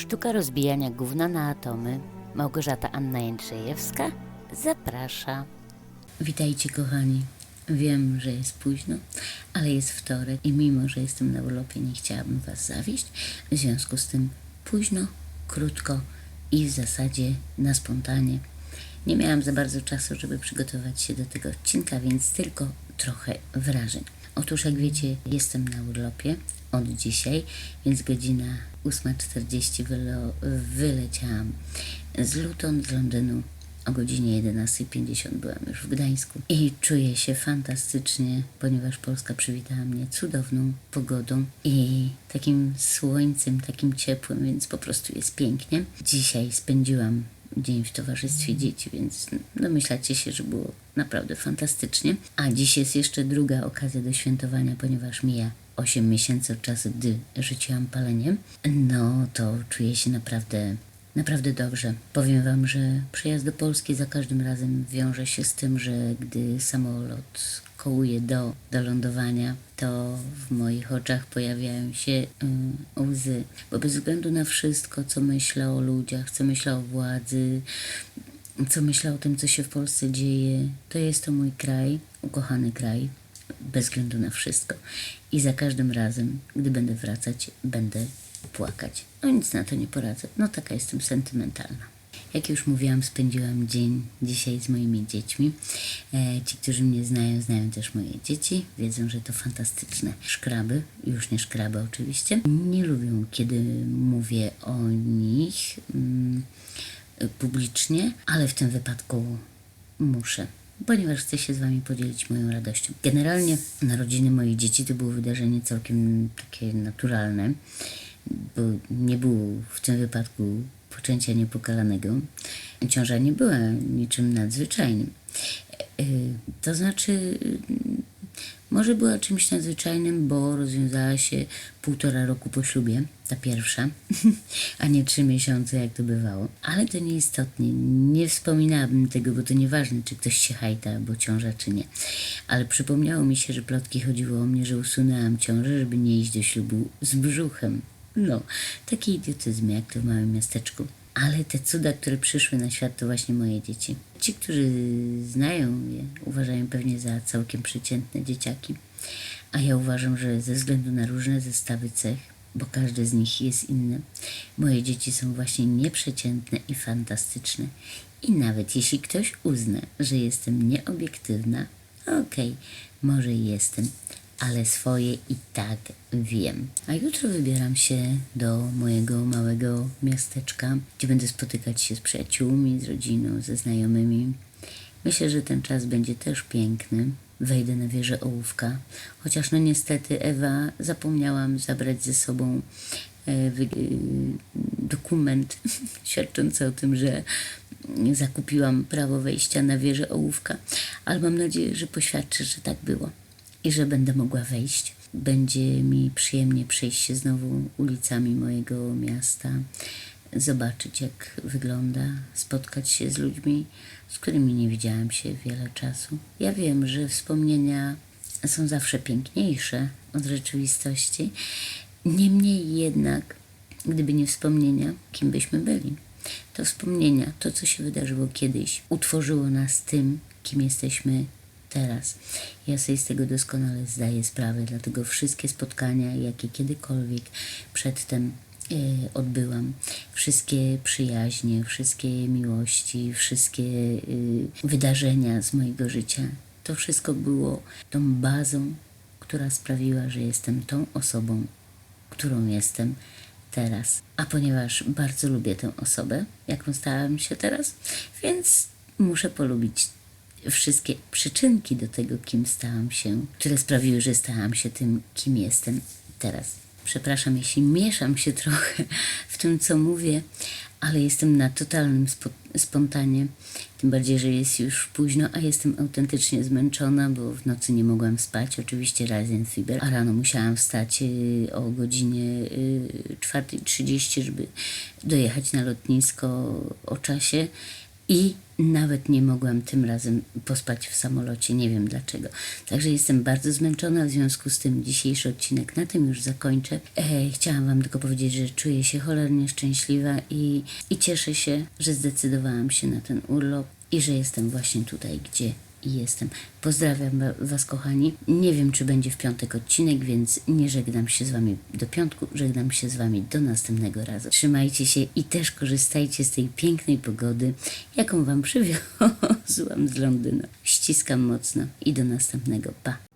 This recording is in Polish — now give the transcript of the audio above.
Sztuka rozbijania gówna na atomy. Małgorzata Anna Jędrzejewska zaprasza. Witajcie kochani. Wiem, że jest późno, ale jest wtorek i mimo, że jestem na urlopie, nie chciałabym Was zawieść. W związku z tym późno, krótko i w zasadzie na spontanie. Nie miałam za bardzo czasu, żeby przygotować się do tego odcinka, więc tylko trochę wrażeń. Otóż, jak wiecie, jestem na urlopie od dzisiaj, więc godzina 8.40 wylo- wyleciałam z Luton, z Londynu. O godzinie 11.50 byłam już w Gdańsku i czuję się fantastycznie, ponieważ Polska przywitała mnie cudowną pogodą i takim słońcem, takim ciepłym, więc po prostu jest pięknie. Dzisiaj spędziłam dzień w towarzystwie dzieci, więc domyślacie się, że było naprawdę fantastycznie. A dziś jest jeszcze druga okazja do świętowania, ponieważ mija 8 miesięcy od czasu, gdy rzuciłam paleniem. No to czuję się naprawdę Naprawdę dobrze. Powiem Wam, że przyjazd do Polski za każdym razem wiąże się z tym, że gdy samolot kołuje do, do lądowania, to w moich oczach pojawiają się y, łzy. Bo bez względu na wszystko, co myślę o ludziach, co myślę o władzy, co myślę o tym, co się w Polsce dzieje, to jest to mój kraj, ukochany kraj, bez względu na wszystko. I za każdym razem, gdy będę wracać, będę płakać. No nic na to nie poradzę. No taka jestem sentymentalna. Jak już mówiłam, spędziłam dzień dzisiaj z moimi dziećmi. E, ci, którzy mnie znają, znają też moje dzieci. Wiedzą, że to fantastyczne szkraby. Już nie szkraby oczywiście. Nie lubią, kiedy mówię o nich mm, publicznie, ale w tym wypadku muszę ponieważ chcę się z Wami podzielić moją radością. Generalnie narodziny moich dzieci to było wydarzenie całkiem takie naturalne, bo nie było w tym wypadku poczęcia niepokalanego. Ciąża nie była niczym nadzwyczajnym. E, To znaczy, może była czymś nadzwyczajnym, bo rozwiązała się półtora roku po ślubie, ta pierwsza, a nie trzy miesiące, jak to bywało. Ale to nieistotnie. Nie wspominałabym tego, bo to nieważne, czy ktoś się hajta, bo ciąża, czy nie. Ale przypomniało mi się, że plotki chodziło o mnie, że usunęłam ciążę, żeby nie iść do ślubu z brzuchem. No, taki idiotyzm, jak to w małym miasteczku. Ale te cuda, które przyszły na świat, to właśnie moje dzieci. Ci, którzy znają je, uważają pewnie za całkiem przeciętne dzieciaki. A ja uważam, że ze względu na różne zestawy cech, bo każde z nich jest inne, moje dzieci są właśnie nieprzeciętne i fantastyczne. I nawet jeśli ktoś uzna, że jestem nieobiektywna, okej, może i jestem, ale swoje i tak wiem. A jutro wybieram się do mojego małego miasteczka, gdzie będę spotykać się z przyjaciółmi, z rodziną, ze znajomymi. Myślę, że ten czas będzie też piękny. Wejdę na wieżę ołówka, chociaż no niestety Ewa zapomniałam zabrać ze sobą e, e, dokument świadczący o tym, że zakupiłam prawo wejścia na wieżę ołówka, ale mam nadzieję, że poświadczy, że tak było i że będę mogła wejść. Będzie mi przyjemnie przejść się znowu ulicami mojego miasta, zobaczyć jak wygląda, spotkać się z ludźmi, z którymi nie widziałam się wiele czasu. Ja wiem, że wspomnienia są zawsze piękniejsze od rzeczywistości. Niemniej jednak, gdyby nie wspomnienia, kim byśmy byli? To wspomnienia, to co się wydarzyło kiedyś, utworzyło nas tym, kim jesteśmy teraz. Ja sobie z tego doskonale zdaję sprawę, dlatego wszystkie spotkania, jakie kiedykolwiek przedtem e, odbyłam, wszystkie przyjaźnie, wszystkie miłości, wszystkie e, wydarzenia z mojego życia, to wszystko było tą bazą, która sprawiła, że jestem tą osobą, którą jestem teraz. A ponieważ bardzo lubię tę osobę, jaką stałam się teraz, więc muszę polubić wszystkie przyczynki do tego, kim stałam się, które sprawiły, że stałam się tym, kim jestem teraz. Przepraszam, jeśli mieszam się trochę w tym, co mówię, ale jestem na totalnym spo, spontanie. Tym bardziej, że jest już późno, a jestem autentycznie zmęczona, bo w nocy nie mogłam spać. Oczywiście Ryzen Fiber, a rano musiałam wstać y, o godzinie y, 4.30, żeby dojechać na lotnisko o czasie i nawet nie mogłam tym razem pospać w samolocie, nie wiem dlaczego. Także jestem bardzo zmęczona, w związku z tym dzisiejszy odcinek na tym już zakończę. E, chciałam Wam tylko powiedzieć, że czuję się cholernie szczęśliwa i, i cieszę się, że zdecydowałam się na ten urlop i że jestem właśnie tutaj, gdzie jestem. Pozdrawiam wa- Was, kochani. Nie wiem, czy będzie w piątek odcinek, więc nie żegnam się z Wami do piątku, żegnam się z Wami do następnego razu. Trzymajcie się i też korzystajcie z tej pięknej pogody, jaką Wam przywiozłam z Londynu. Ściskam mocno i do następnego. Pa!